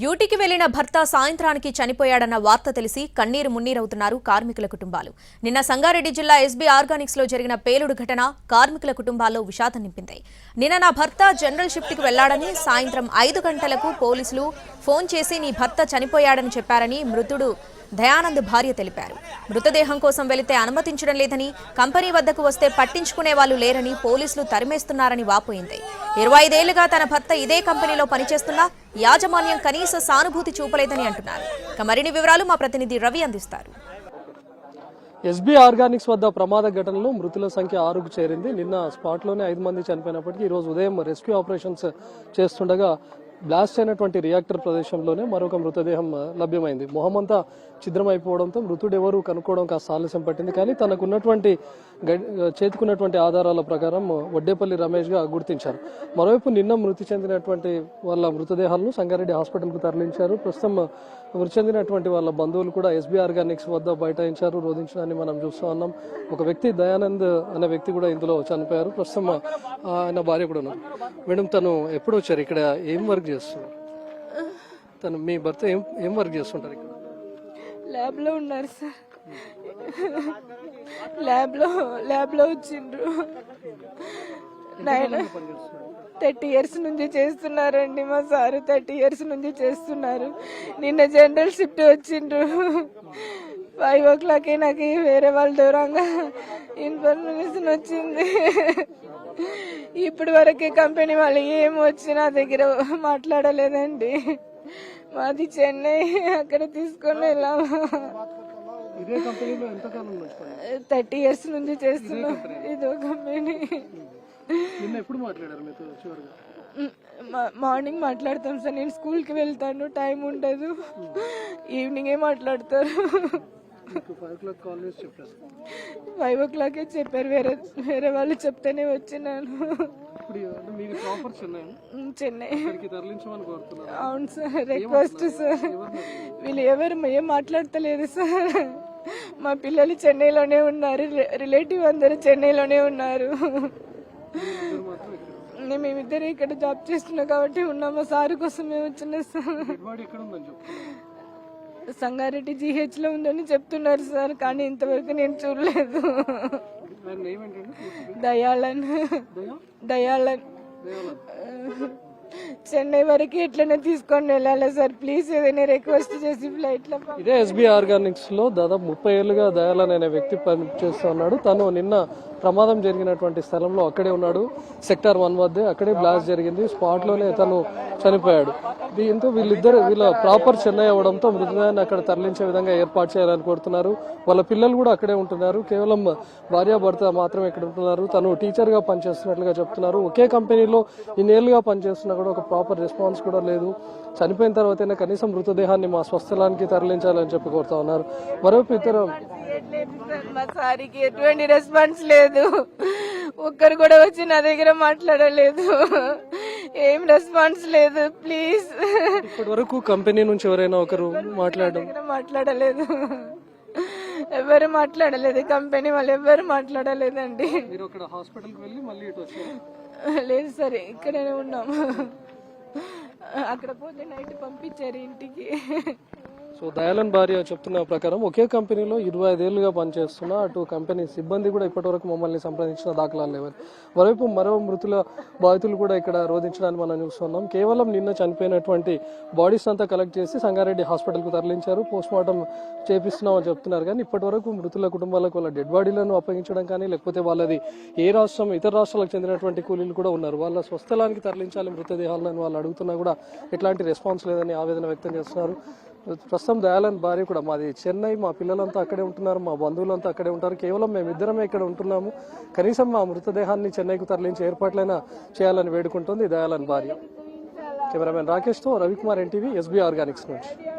డ్యూటీకి వెళ్ళిన భర్త సాయంత్రానికి చనిపోయాడన్న వార్త తెలిసి కన్నీరు మున్నీరవుతున్నారు కార్మికుల కుటుంబాలు. నిన్న సంగారెడ్డి జిల్లా ఎస్బీ ఆర్గానిక్స్లో జరిగిన పేలుడు ఘటన కార్మికుల కుటుంబాల్లో విషాదం నింపింది. నిన్న నా భర్త జనరల్ షిఫ్ట్కి వెళ్ళాడని సాయంత్రం ఐదు గంటలకు పోలీసులు ఫోన్ చేసి నీ భర్త చనిపోయాడని చెప్పారని మృతుడు దయానంద్ భార్య తెలిపారు. మృతదేహం కోసం వెళితే అనుమతించడం లేదని కంపెనీ వద్దకు వస్తే పట్టించుకునే వాళ్ళు లేరని పోలీసులు తరిమేస్తున్నారని వాపోయింది. ఇరవై ఐదేళ్ళుగా తన భర్త ఇదే కంపెనీలో పనిచేస్తున్నా యాజమాన్యం కనీస సానుభూతి చూపలేదని అంటున్నారు. ఇక మరిన్ని వివరాలు మా ప్రతినిధి రవి అందిస్తారు. ఎస్బీ ఆర్గానిక్స్ వద్ద ప్రమాద ఘటనలో మృతుల సంఖ్య ఆరుకు చేరింది. నిన్న స్పాట్లోనే ఐదు మంది చనిపోయినప్పటికీ ఈరోజు ఉదయం రెస్క్యూ ఆపరేషన్స్ చేస్తుండగా బ్లాస్ట్ అయినటువంటి రియాక్టర్ ప్రదేశంలోనే మరొక మృతదేహం లభ్యమైంది లభ్యమైంది. మొహమంతా ఛిద్రమైపోవడంతో మృతుడెవరు కనుక్కోవడం కాస్త ఆలస్యం పట్టింది. కానీ తనకున్నటువంటి గడి- చేతికున్నటువంటి ఆధారాల ప్రకారం వడ్డేపల్లి రమేష్గా గుర్తించారు. మరోవైపు నిన్న మృతి చెందినటువంటి వాళ్ళ మృతదేహాలను సంగారెడ్డి హాస్పిటల్కు తరలించారు. ప్రస్తుతం మృతి చెందినటువంటి వాళ్ళ బంధువులు కూడా ఎస్బీ ఆర్గానిక్స్ వద్ద బైఠాయించారు. రోధించడాన్ని మనం చూస్తూ ఉన్నాం. ఒక వ్యక్తి దయానంద్ అనే వ్యక్తి కూడా ఇందులో చనిపోయారు. ప్రస్తుతం ఆయన భార్య కూడా ఉన్నారు. మేడం తను ఎప్పుడు వచ్చారు ఇక్కడ ఏం వర్క్ చేస్తున్నారు? తను మీ భర్త ఏం ఏం వర్క్ చేస్తుంటారు ఇక్కడ? ల్యాబ్లో ఉన్నారు సార్. ల్యాబ్లో ల్యాబ్లో వచ్చిండ్రు థర్టీ ఇయర్స్ నుంచి చేస్తున్నారండి మా సారు. థర్టీ ఇయర్స్ నుంచి చేస్తున్నారు. నిన్న జనరల్ షిఫ్ట్ వచ్చిండ్రు. ఫైవ్ ఓ క్లాక్ నాకు వేరే వాళ్ళ దూరంగా ఇన్ఫర్మేషన్ వచ్చింది. ఇప్పటి వరకు కంపెనీ వాళ్ళు ఏం వచ్చి నా దగ్గర మాట్లాడలేదండి. మాది చెన్నై అక్కడ తీసుకొని వెళ్ళాము? థర్టీ ఇయర్స్ నుంచి చేస్తున్నాం. ఇదో కంపెనీ. మార్నింగ్ మాట్లాడతాం సార్. నేను స్కూల్కి వెళ్తాను. టైం ఉండదు. ఈవినింగే మాట్లాడతారు. ఫైవ్ ఓ క్లాకే చెప్పారు వేరే వేరే వాళ్ళు చెప్తేనే వచ్చినాను. చెన్నై. అవును సార్ రిక్వెస్ట్ సార్. వీళ్ళు ఎవరు ఏం మాట్లాడతలేదు సార్. మా పిల్లలు చెన్నైలోనే ఉన్నారు రిలేటివ్ అందరూ చెన్నైలోనే ఉన్నారు. మేమిద్దరు ఇక్కడ జాబ్ చేస్తున్నాం కాబట్టి ఉన్నాం మా సారు కోసమే వచ్చిన సార్. సంగారెడ్డి జీహెచ్లో ఉందని చెప్తున్నారు సార్ కానీ ఇంతవరకు నేను చూడలేదు. దయాళన్. దయా? దయాళన్. దయాళన్. చెన్నై వరకు ఎట్లనే తీసుకొని వెళ్ళాలి సార్? ప్లీజ్ ఏదైనా రిక్వెస్ట్ చేసి ఫ్లైట్లో పంప- ఇదే ఎస్బీ ఆర్గానిక్స్లో దాదాపు ముప్పై ఏళ్ళుగా దయాలన్ అనే వ్యక్తి పనిచేస్తూ ఉన్నాడు. తను నిన్న ప్రమాదం జరిగినటువంటి స్థలంలో అక్కడే ఉన్నాడు. సెక్టార్ వన్ వద్దే అక్కడే బ్లాస్ట్ జరిగింది. స్పాట్లోనే తను చనిపోయాడు. దీంతో వీళ్ళిద్దరు వీళ్ళ ప్రాపర్ చెన్నై అవడంతో మృతదేహాన్ని అక్కడ తరలించే విధంగా ఏర్పాటు చేయాలని కోరుతున్నారు. వాళ్ళ పిల్లలు కూడా అక్కడే ఉంటున్నారు. కేవలం భార్యాభర్త మాత్రమే ఇక్కడ ఉంటున్నారు. తను టీచర్గా పనిచేస్తున్నట్లుగా చెప్తున్నారు. ఒకే కంపెనీలో ఇన్నేళ్ళుగా పనిచేస్తున్నా కూడా ఒక ప్రాపర్ రెస్పాన్స్ కూడా లేదు. చనిపోయిన తర్వాతైనా కనీసం మృతదేహాన్ని మా స్వస్థలానికి తరలించాలని చెప్పి కోరుతా ఉన్నారు. మరోపు ఇతర లేదు సార్, మా సారికి ఎటువంటి రెస్పాన్స్ లేదు. ఒక్కరు కూడా వచ్చి నా దగ్గర మాట్లాడలేదు. ఏం రెస్పాన్స్ లేదు ప్లీజ్ ఇప్పటి వరకు కంపెనీ నుంచి ఎవరైనా ఒకరు మాట్లాడడం. మాట్లాడలేదు. ఎవరు మాట్లాడలేదు కంపెనీ వాళ్ళు ఎవరు మాట్లాడలేదండి. మీరు అక్కడ హాస్పిటల్కి వెళ్ళి మళ్ళీ ఇటు వచ్చారు. లేదు సరే ఇక్కడనే ఉన్నాము. అక్కడ పోతే నైట్ పంపించారు ఇంటికి. సో దయాలన్ భార్య చెప్తున్న ప్రకారం ఒకే కంపెనీలో ఇరవై ఐదేళ్ళుగా పనిచేస్తున్న అటు కంపెనీ సిబ్బంది కూడా ఇప్పటివరకు మమ్మల్ని సంప్రదించిన దాఖలాలు లేవని మరోవైపు మరో మృతుల బాధితులు కూడా ఇక్కడ రోధించడాన్ని మనం చూస్తున్నాం. కేవలం నిన్న చనిపోయినటువంటి బాడీస్ అంతా కలెక్ట్ చేసి సంగారెడ్డి హాస్పిటల్కు తరలించారు. పోస్ట్ మార్టం చేపిస్తున్నామని చెప్తున్నారు. కానీ ఇప్పటివరకు మృతుల కుటుంబాలకు వాళ్ళ డెడ్ బాడీలను అప్పగించడం కానీ లేకపోతే వాళ్ళది ఏ రాష్ట్రం ఇతర రాష్ట్రాలకు చెందినటువంటి కూలీలు కూడా ఉన్నారు. వాళ్ళ స్వస్థలానికి తరలించాలి మృతదేహాలను వాళ్ళు అడుగుతున్నా కూడా ఎట్లాంటి రెస్పాన్స్ లేదని ఆవేదన వ్యక్తం చేస్తున్నారు. ప్రస్తుతం దయాలని భార్య కూడా మాది చెన్నై మా పిల్లలంతా అక్కడే ఉంటున్నారు మా బంధువులంతా అక్కడే ఉంటారు. కేవలం మేమిద్దరమే ఇక్కడ ఉంటున్నాము. కనీసం మా మృతదేహాన్ని చెన్నైకు తరలించే ఏర్పాట్లైనా చేయాలని వేడుకుంటుంది దయాలన్ భార్య. కెమెరామెన్ రాకేష్తో రవికుమార్ ఎన్టీవీ ఎస్బీ ఆర్గానిక్స్ నుంచి.